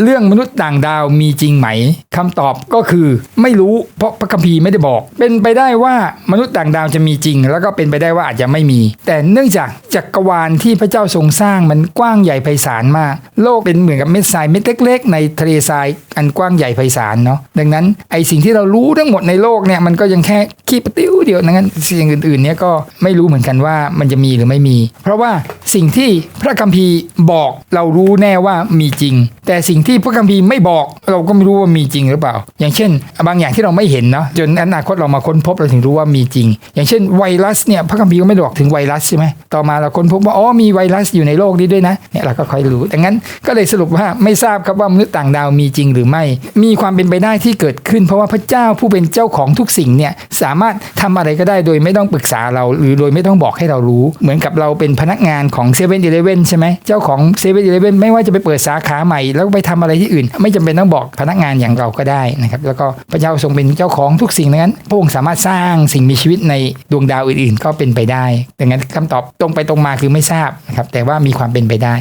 เรื่องมนุษย์ต่างดาวมีจริงไหมคำตอบก็คือไม่รู้เพราะพระคัมภีร์ไม่ได้บอก เป็นไปได้ว่ามนุษย์ต่างดาวจะมีจริง แล้วก็เป็นไปได้ว่าอาจจะไม่มี แต่เนื่องจากจักรวาลที่พระเจ้าทรงสร้างมันกว้างใหญ่ไพศาลมาก โลกเป็นเหมือนกับเม็ดทรายเม็ดเล็กๆ ในทะเลทรายอันกว้างใหญ่ไพศาลเนาะดังนั้นไอสิ่งที่เรารู้ทั้งหมดในโลกเนี่ยมันก็ยังแค่ขี้ปะติ้วเดียวดังนั้นสิ่งอื่นๆเนี่ยก็ไม่รู้เหมือนกันว่ามันจะมีหรือไม่มี เพราะว่าสิ่งที่พระคัมภีร์บอกเรารู้แน่ว่ามีจริง แต่สิ่งที่พระคัมภีร์ไม่บอกเราก็ไม่รู้ว่ามีจริงหรือเปล่า อย่างเช่น บางอย่างที่เราไม่เห็นเนาะจนอนาคตเรามาค้นพบเราถึงรู้ว่ามีจริง อย่างเช่นไวรัสเนี่ยพระคัมภีร์ก็ไม่ได้บอกถึงไวรัสใช่ไหมต่อมาเราค้นพบว่าอ๋อมีไวรัสอยู่ในโลกนี้ด้วยนะเนี่ยเราก็ค่อยรู้ดังนั้นก็เลยสรุปว่าไม่ทราบครับว่ามนุษย์ต่างดาวมีจริงหรือไม่ มีความเป็นไปได้ที่เกิดขึ้น เพราะว่าพระเจ้าผู้เป็นเจ้าของทุกสิ่งเนี่ยสามารถทำอะไรก็ได้โดยไม่ต้องปรึกษาเราหรือโดยไม่ต้องบอกให้เรารู้ เหมือนกับเราเป็นพนักงานของ7 e เ e ่ e อใช่ไหมเจ้าของ7 e เ e ่ e ไม่ว่าจะไปเปิดสาขาใหม่แล้วไปททำอะไรที่อื่น ไม่จำเป็นต้องบอกพนักงานอย่างเราก็ได้นะครับแล้วก็พระเจ้าทรงเป็นเจ้าของทุกสิ่งดังนั้นพระองค์สามารถสร้างสิ่งมีชีวิตในดวงดาวอื่นๆ ก็เป็นไปได้ดังนั้นคำตอบตรงไปตรงมาคือไม่ทราบนะครับแต่ว่ามีความเป็นไปได้